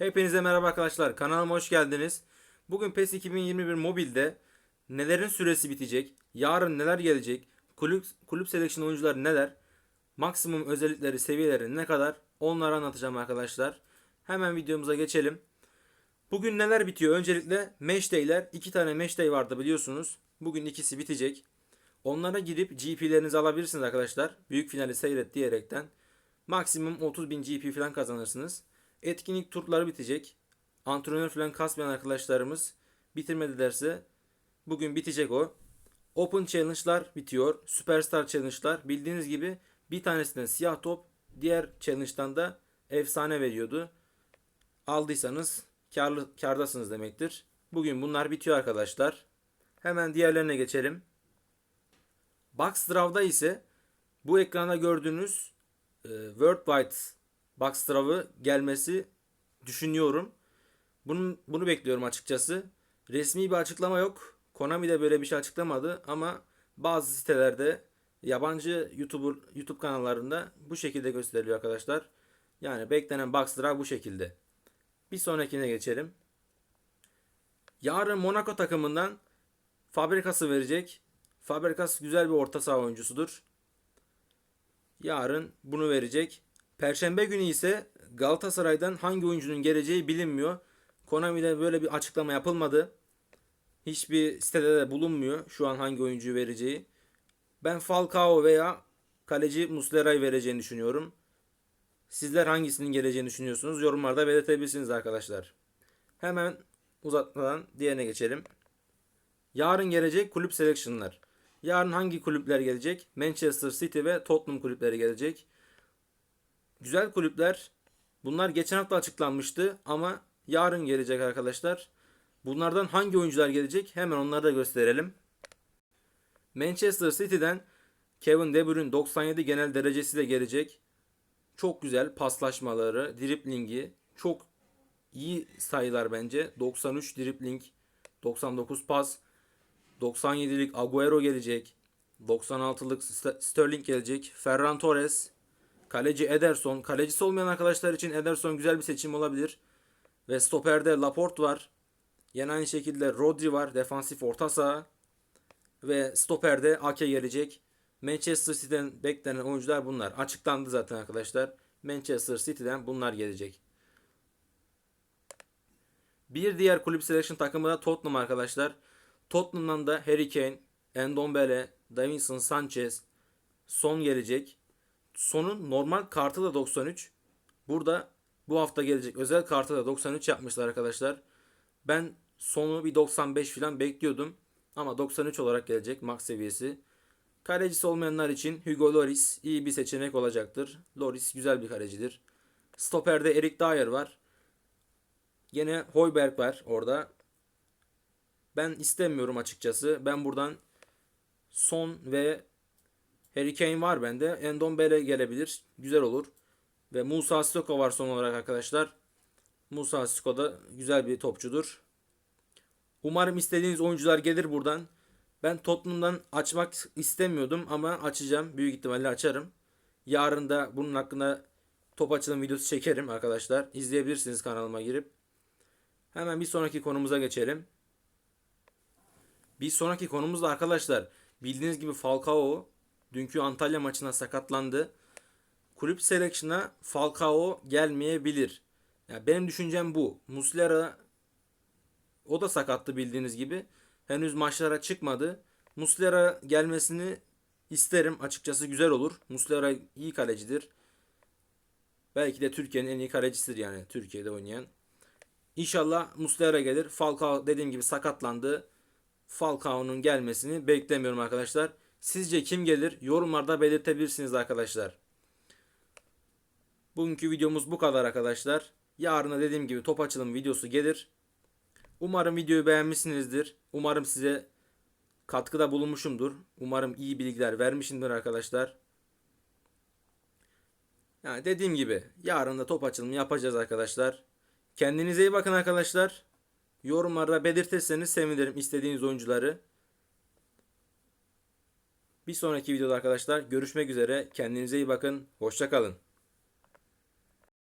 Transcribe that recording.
Hepinize merhaba arkadaşlar. Kanalıma hoş geldiniz. Bugün PES 2021 mobilde nelerin süresi bitecek, yarın neler gelecek, kulüp, kulüp selection oyuncuları neler, maksimum özellikleri, seviyeleri ne kadar onları anlatacağım arkadaşlar. Hemen videomuza geçelim. Bugün neler bitiyor? Öncelikle match day'ler. iki tane match day vardı biliyorsunuz. Bugün ikisi bitecek. Onlara gidip GP'lerinizi alabilirsiniz arkadaşlar. Büyük finali seyret diyerekten. Maksimum 30.000 GP falan kazanırsınız. Etkinlik turları bitecek. Antrenör falan kasmayan arkadaşlarımız bitirmedilerse bugün bitecek o. Open Challenge'lar bitiyor. Superstar Challenge'lar bildiğiniz gibi bir tanesinden siyah top, diğer challenge'dan da efsane veriyordu. Aldıysanız karlı kardasınız demektir. Bugün bunlar bitiyor arkadaşlar. Hemen diğerlerine geçelim. Box Draw'da ise bu ekranda gördüğünüz e, Worldwide Draw'ı gelmesi düşünüyorum. Bunun, bunu bekliyorum açıkçası. Resmi bir açıklama yok. Konami de böyle bir şey açıklamadı ama bazı sitelerde yabancı YouTuber YouTube kanallarında bu şekilde gösteriliyor arkadaşlar. Yani beklenen Draw bu şekilde. Bir sonrakine geçelim. Yarın Monaco takımından Fabrikası verecek. Fabrikas güzel bir orta saha oyuncusudur. Yarın bunu verecek. Perşembe günü ise Galatasaray'dan hangi oyuncunun geleceği bilinmiyor. Konami'de böyle bir açıklama yapılmadı. Hiçbir sitede de bulunmuyor şu an hangi oyuncuyu vereceği. Ben Falcao veya kaleci Muslera'yı vereceğini düşünüyorum. Sizler hangisinin geleceğini düşünüyorsunuz? Yorumlarda belirtebilirsiniz arkadaşlar. Hemen uzatmadan diğerine geçelim. Yarın gelecek kulüp selection'lar. Yarın hangi kulüpler gelecek? Manchester City ve Tottenham kulüpleri gelecek. Güzel kulüpler. Bunlar geçen hafta açıklanmıştı ama yarın gelecek arkadaşlar. Bunlardan hangi oyuncular gelecek? Hemen onları da gösterelim. Manchester City'den Kevin De Bruyne 97 genel derecesi de gelecek. Çok güzel paslaşmaları, driplingi çok iyi sayılar bence. 93 dripling, 99 pas, 97'lik Agüero gelecek. 96'lık Sterling gelecek. Ferran Torres, kaleci Ederson. Kalecisi olmayan arkadaşlar için Ederson güzel bir seçim olabilir. Ve stoperde Laporte var. Yine aynı şekilde Rodri var. Defansif orta saha. Ve stoperde Ake gelecek. Manchester City'den beklenen oyuncular bunlar. Açıklandı zaten arkadaşlar. Manchester City'den bunlar gelecek. Bir diğer kulüp selection takımı da Tottenham arkadaşlar. Tottenham'dan da Harry Kane, Endombele, Davinson Sanchez, Son gelecek. Son'un normal kartı da 93. Burada bu hafta gelecek özel kartı da 93 yapmışlar arkadaşlar. Ben Son'u bir 95 falan bekliyordum. Ama 93 olarak gelecek max seviyesi. Kalecisi olmayanlar için Hugo Lloris iyi bir seçenek olacaktır. Lloris güzel bir kalecidir. Stoper'de Erik Dyer var. Yine Hoiberg var orada. Ben istemiyorum açıkçası. Ben buradan Son ve Harry Kane var bende. Endombele gelebilir. Güzel olur. Ve Musa Sissoko var son olarak arkadaşlar. Musa Sissoko da güzel bir topçudur. Umarım istediğiniz oyuncular gelir buradan. Ben Tottenham'dan açmak istemiyordum ama açacağım. Büyük ihtimalle açarım. Yarın da bunun hakkında top açılım videosu çekerim arkadaşlar. İzleyebilirsiniz kanalıma girip. Hemen bir sonraki konumuza geçelim. Bir sonraki konumuz da arkadaşlar bildiğiniz gibi Falcao dünkü Antalya maçına sakatlandı. Kulüp selection'a Falcao gelmeyebilir. Yani benim düşüncem bu. Muslera o da sakattı bildiğiniz gibi. Henüz maçlara çıkmadı. Muslera gelmesini isterim. Açıkçası güzel olur. Muslera iyi kalecidir. Belki de Türkiye'nin en iyi kalecisidir yani Türkiye'de oynayan. İnşallah Muslera gelir. Falcao dediğim gibi sakatlandı. Falcao'nun gelmesini beklemiyorum arkadaşlar. Sizce kim gelir? Yorumlarda belirtebilirsiniz arkadaşlar. Bugünkü videomuz bu kadar arkadaşlar. Yarına dediğim gibi top açılım videosu gelir. Umarım videoyu beğenmişsinizdir. Umarım size katkıda bulunmuşumdur. Umarım iyi bilgiler vermişimdir arkadaşlar. Yani dediğim gibi yarın da top açılımı yapacağız arkadaşlar. Kendinize iyi bakın arkadaşlar. Yorumlarda belirtirseniz sevinirim istediğiniz oyuncuları. Bir sonraki videoda arkadaşlar görüşmek üzere. Kendinize iyi bakın. Hoşçakalın.